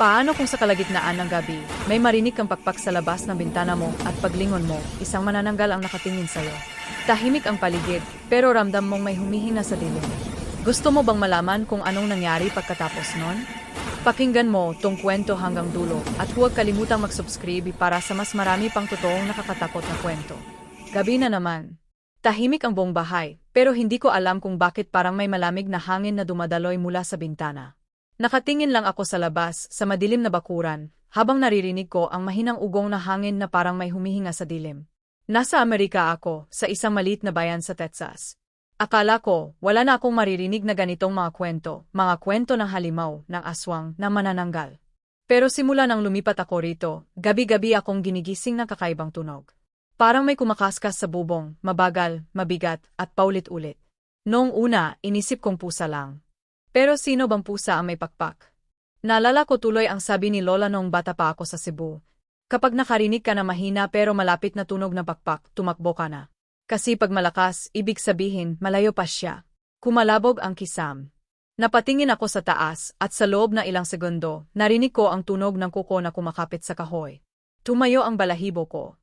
Paano kung sa kalagitnaan ng gabi, may marinig kang pakpak sa labas ng bintana mo at paglingon mo, isang manananggal ang nakatingin sa'yo. Tahimik ang paligid, pero ramdam mong may humihinga sa dilim. Gusto mo bang malaman kung anong nangyari pagkatapos nun? Pakinggan mo tong kwento hanggang dulo at huwag kalimutang mag-subscribe para sa mas marami pang totoong nakakatakot na kwento. Gabi na naman. Tahimik ang buong bahay, pero hindi ko alam kung bakit parang may malamig na hangin na dumadaloy mula sa bintana. Nakatingin lang ako sa labas, sa madilim na bakuran, habang naririnig ko ang mahinang ugong na hangin na parang may humihinga sa dilim. Nasa Amerika ako, sa isang maliit na bayan sa Texas. Akala ko, wala na akong maririnig na ganitong mga kwento, mga kwento ng halimaw, ng aswang, na manananggal. Pero simula nang lumipat ako rito, gabi-gabi akong ginigising ng kakaibang tunog. Parang may kumakaskas sa bubong, mabagal, mabigat, at paulit-ulit. Noong una, inisip kong pusa lang. Pero sino bang pusa ang may pakpak? Naalala ko tuloy ang sabi ni Lola noong bata pa ako sa Cebu. Kapag nakarinig ka na mahina pero malapit na tunog ng pakpak, tumakbo ka na. Kasi pag malakas, ibig sabihin, malayo pa siya. Kumalabog ang kisam. Napatingin ako sa taas, at sa loob ng ilang segundo, narinig ko ang tunog ng kuko na kumakapit sa kahoy. Tumayo ang balahibo ko.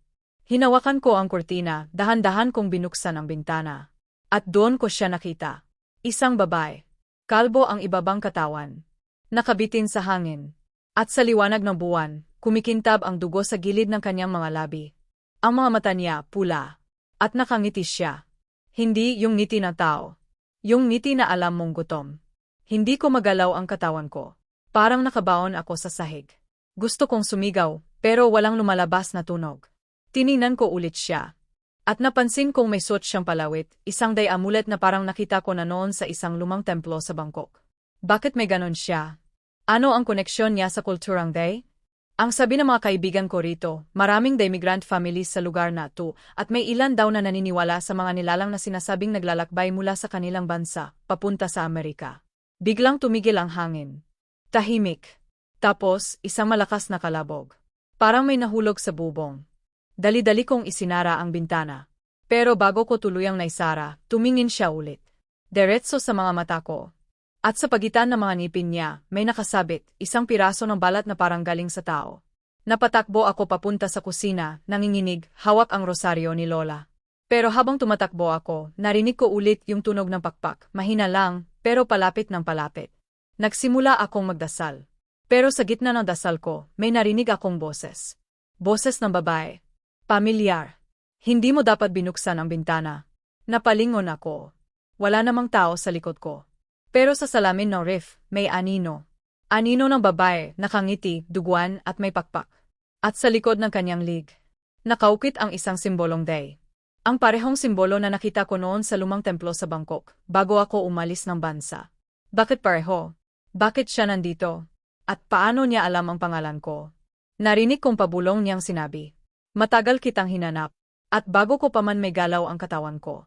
Hinawakan ko ang kurtina, dahan-dahan kong binuksan ang bintana. At doon ko siya nakita. Isang babae. Kalbo ang ibabang katawan. Nakabitin sa hangin. At sa liwanag ng buwan, kumikintab ang dugo sa gilid ng kanyang mga labi. Ang mga mata niya, pula. At nakangiti siya. Hindi yung ngiti ng tao. Yung ngiti na alam mong gutom. Hindi ko magalaw ang katawan ko. Parang nakabaon ako sa sahig. Gusto kong sumigaw, pero walang lumalabas na tunog. Tiningnan ko ulit siya. At napansin kong may suot siyang palawit, isang day amulet na parang nakita ko na noon sa isang lumang templo sa Bangkok. Bakit may ganon siya? Ano ang koneksyon niya sa kulturang day? Ang sabi ng mga kaibigan ko rito, maraming day migrant families sa lugar na to, at may ilan daw na naniniwala sa mga nilalang na sinasabing naglalakbay mula sa kanilang bansa, papunta sa Amerika. Biglang tumigil ang hangin. Tahimik. Tapos, isang malakas na kalabog. Parang may nahulog sa bubong. Dali-dali kong isinara ang bintana. Pero bago ko tuluyang naisara, tumingin siya ulit. Diretso sa mga mata ko. At sa pagitan ng mga ngipin niya, may nakasabit, isang piraso ng balat na parang galing sa tao. Napatakbo ako papunta sa kusina, nanginginig, hawak ang rosaryo ni Lola. Pero habang tumatakbo ako, narinig ko ulit yung tunog ng pakpak, mahina lang, pero palapit ng palapit. Nagsimula akong magdasal. Pero sa gitna ng dasal ko, may narinig akong boses. Boses ng babae. Pamilyar. Hindi mo dapat binuksan ang bintana. Napalingon ako. Wala namang tao sa likod ko. Pero sa salamin ng ref, may anino. Anino ng babae, nakangiti, duguan at may pakpak. At sa likod ng kanyang lig, nakaukit ang isang simbolong day. Ang parehong simbolo na nakita ko noon sa lumang templo sa Bangkok, bago ako umalis ng bansa. Bakit pareho? Bakit siya nandito? At paano niya alam ang pangalan ko? Narinig kong pabulong niyang sinabi. Matagal kitang hinanap, at bago ko pa man may galaw ang katawan ko.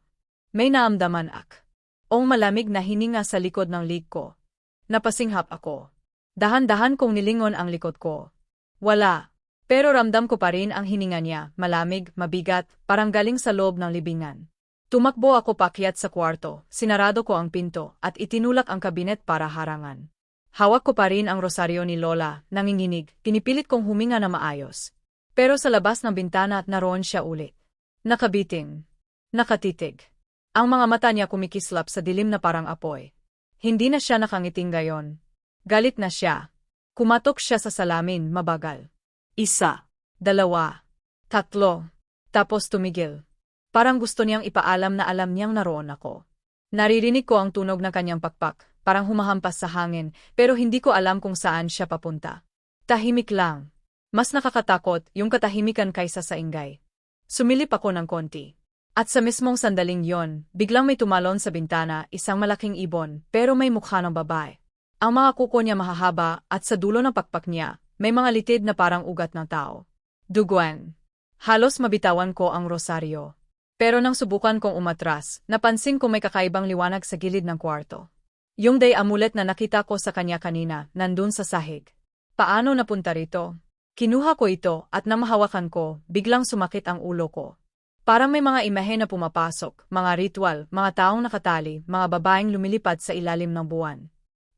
May naamdaman ak. Ong malamig na hininga sa likod ng lig ko. Napasinghap ako. Dahan-dahan kong nilingon ang likod ko. Wala. Pero ramdam ko pa rin ang hininga niya, malamig, mabigat, parang galing sa loob ng libingan. Tumakbo ako pakyat sa kwarto, sinarado ko ang pinto, at itinulak ang kabinet para harangan. Hawak ko pa rin ang rosaryo ni Lola, nanginginig, pinipilit kong huminga na maayos. Pero sa labas ng bintana at naroon siya ulit. Nakabiting. Nakatitig. Ang mga mata niya kumikislap sa dilim na parang apoy. Hindi na siya nakangiting gayon. Galit na siya. Kumatok siya sa salamin, mabagal. Isa. Dalawa. Tatlo. Tapos tumigil. Parang gusto niyang ipaalam na alam niyang naroon ako. Naririnig ko ang tunog ng kanyang pakpak, parang humahampas sa hangin, pero hindi ko alam kung saan siya papunta. Tahimik lang. Mas nakakatakot yung katahimikan kaysa sa ingay. Sumilip ako ng konti. At sa mismong sandaling yon, biglang may tumalon sa bintana isang malaking ibon pero may mukha ng babae. Ang mga kuko niya mahahaba at sa dulo ng pakpak niya, may mga litid na parang ugat ng tao. Duguan. Halos mabitawan ko ang rosaryo. Pero nang subukan kong umatras, napansin ko may kakaibang liwanag sa gilid ng kwarto. Yung day amulet na nakita ko sa kanya kanina, nandun sa sahig. Paano napunta rito? Kinuha ko ito at namahawakan ko, biglang sumakit ang ulo ko. Parang may mga imahe na pumapasok, mga ritual, mga taong nakatali, mga babaeng lumilipad sa ilalim ng buwan.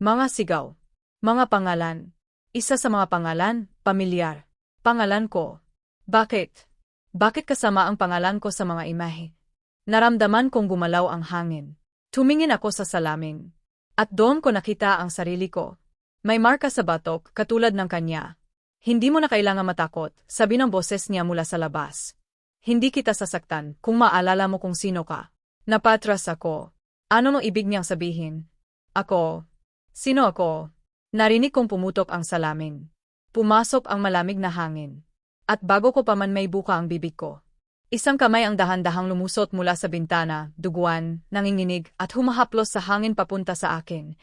Mga sigaw. Mga pangalan. Isa sa mga pangalan, pamilyar. Pangalan ko. Bakit? Bakit kasama ang pangalan ko sa mga imahe? Naramdaman kong gumalaw ang hangin. Tumingin ako sa salamin. At doon ko nakita ang sarili ko. May marka sa batok, katulad ng kanya. Hindi mo na kailangan matakot, sabi ng boses niya mula sa labas. Hindi kita sasaktan kung maalala mo kung sino ka. Napatras ako. Ano nung ibig niyang sabihin? Ako. Sino ako? Narinig kong pumutok ang salamin. Pumasok ang malamig na hangin. At bago ko pa man may buka ang bibig ko. Isang kamay ang dahan-dahang lumusot mula sa bintana, duguan, nanginginig, at humahaplos sa hangin papunta sa akin.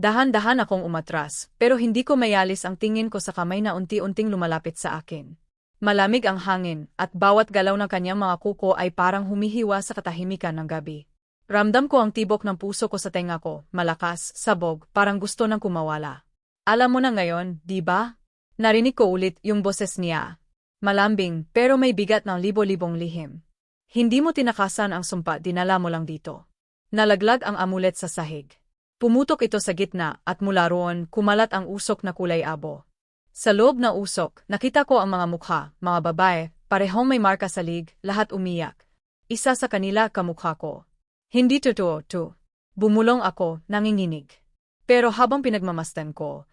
Dahan-dahan akong umatras, pero hindi ko mayalis ang tingin ko sa kamay na unti-unting lumalapit sa akin. Malamig ang hangin, at bawat galaw ng kanyang mga kuko ay parang humihiwa sa katahimikan ng gabi. Ramdam ko ang tibok ng puso ko sa tenga ko, malakas, sabog, parang gusto nang kumawala. Alam mo na ngayon, di ba? Narinig ko ulit yung boses niya, Malambing, pero may bigat ng libo-libong lihim. Hindi mo tinakasan ang sumpa, dinala mo lang dito. Nalaglag ang amulet sa sahig. Pumutok ito sa gitna at mula roon kumalat ang usok na kulay abo. Sa loob na usok, nakita ko ang mga mukha, mga babae, parehong may marka sa lig, lahat umiyak. Isa sa kanila kamukha ko. Hindi totoo, to. Bumulong ako, nanginginig. Pero habang pinagmamastan ko,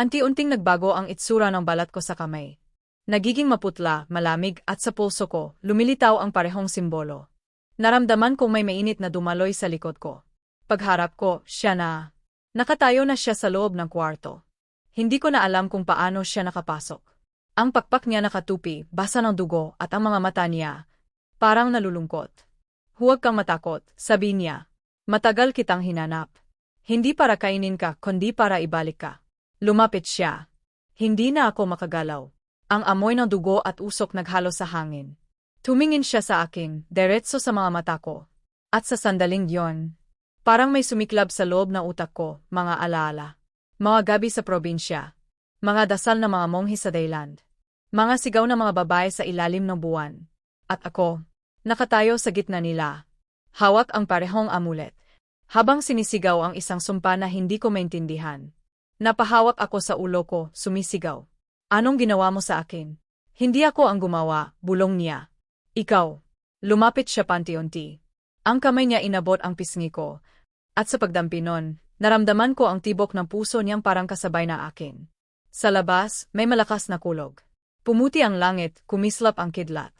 anti-unting nagbago ang itsura ng balat ko sa kamay. Nagiging maputla, malamig at sa pulso ko, lumilitaw ang parehong simbolo. Naramdaman kong may mainit na dumaloy sa likod ko. Pagharap ko, siya na. Nakatayo na siya sa loob ng kwarto. Hindi ko na alam kung paano siya nakapasok. Ang pakpak niya nakatupi, basa ng dugo at ang mga mata niya, parang nalulungkot. Huwag kang matakot, sabi niya. Matagal kitang hinanap. Hindi para kainin ka, kundi para ibalik ka. Lumapit siya. Hindi na ako makagalaw. Ang amoy ng dugo at usok naghalo sa hangin. Tumingin siya sa akin, diretso sa mga mata ko. At sa sandaling yon, parang may sumiklab sa loob ng utak ko, mga alaala. Mga gabi sa probinsya. Mga dasal na mga monghi sa Dayland. Mga sigaw na mga babae sa ilalim ng buwan. At ako, nakatayo sa gitna nila. Hawak ang parehong amulet. Habang sinisigaw ang isang sumpa na hindi ko maintindihan. Napahawak ako sa ulo ko, sumisigaw. Anong ginawa mo sa akin? Hindi ako ang gumawa, bulong niya. Ikaw. Lumapit siya panti-unti. Ang kamay niya inabot ang pisngi ko. At sa pagdampi nun, naramdaman ko ang tibok ng puso niyang parang kasabay na akin. Sa labas, may malakas na kulog. Pumuti ang langit, kumislap ang kidlat.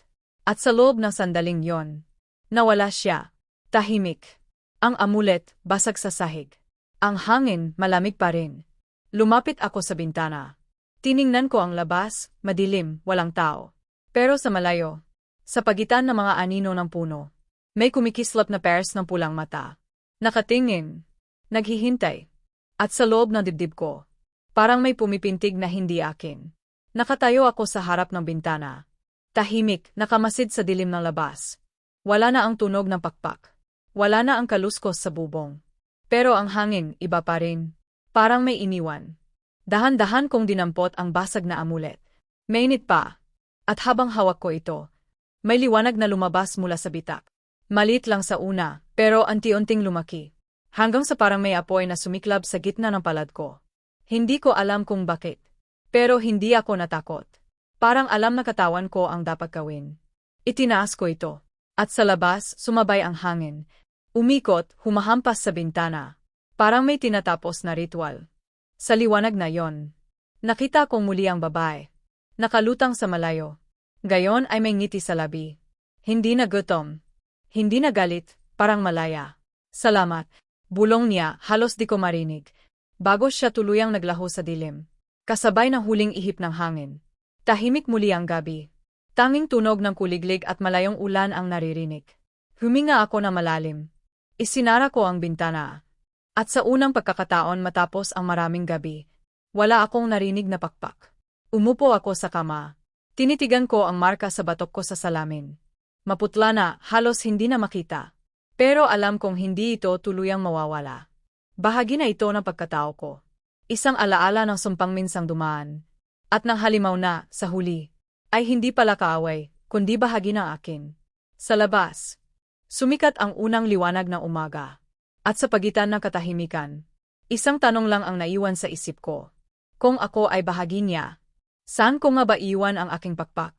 At sa loob ng sandaling yon, nawala siya. Tahimik. Ang amulet, basag sa sahig. Ang hangin, malamig pa rin. Lumapit ako sa bintana. Tiningnan ko ang labas, madilim, walang tao. Pero sa malayo, sa pagitan ng mga anino ng puno, may kumikislap na pairs ng pulang mata. Nakatingin, naghihintay, at sa loob ng dibdib ko, parang may pumipintig na hindi akin. Nakatayo ako sa harap ng bintana. Tahimik, nakamasid sa dilim ng labas. Wala na ang tunog ng pakpak. Wala na ang kaluskos sa bubong. Pero ang hangin, iba pa rin. Parang may iniwan. Dahan-dahan kong dinampot ang basag na amulet. Mainit pa. At habang hawak ko ito, may liwanag na lumabas mula sa bitak. Malit lang sa una, pero anti-unting lumaki. Hanggang sa parang may apoy na sumiklab sa gitna ng palad ko. Hindi ko alam kung bakit. Pero hindi ako natakot. Parang alam na katawan ko ang dapat gawin. Itinaas ko ito. At sa labas, sumabay ang hangin. Umikot, humahampas sa bintana. Parang may tinatapos na ritual. Sa liwanag na yon, nakita kong muli ang babae. Nakalutang sa malayo. Gayon ay may ngiti sa labi. Hindi na gutom. Hindi na galit, parang malaya. Salamat. Bulong niya, halos di ko marinig. Bago siya tuluyang naglaho sa dilim. Kasabay ng huling ihip ng hangin. Tahimik muli ang gabi. Tanging tunog ng kuliglig at malayong ulan ang naririnig. Huminga ako na malalim. Isinara ko ang bintana. At sa unang pagkakataon matapos ang maraming gabi, wala akong narinig na pakpak. Umupo ako sa kama. Tinitigan ko ang marka sa batok ko sa salamin. Maputla na, halos hindi na makita. Pero alam kong hindi ito tuluyang mawawala. Bahagi na ito ng pagkatao ko. Isang alaala ng sumpang minsang dumaan. At nang halimaw na, sa huli, ay hindi pala kaaway, kundi bahagi ng akin. Sa labas, sumikat ang unang liwanag ng umaga. At sa pagitan ng katahimikan, isang tanong lang ang naiwan sa isip ko. Kung ako ay bahagi niya, saan ko nga ba iwan ang aking pakpak?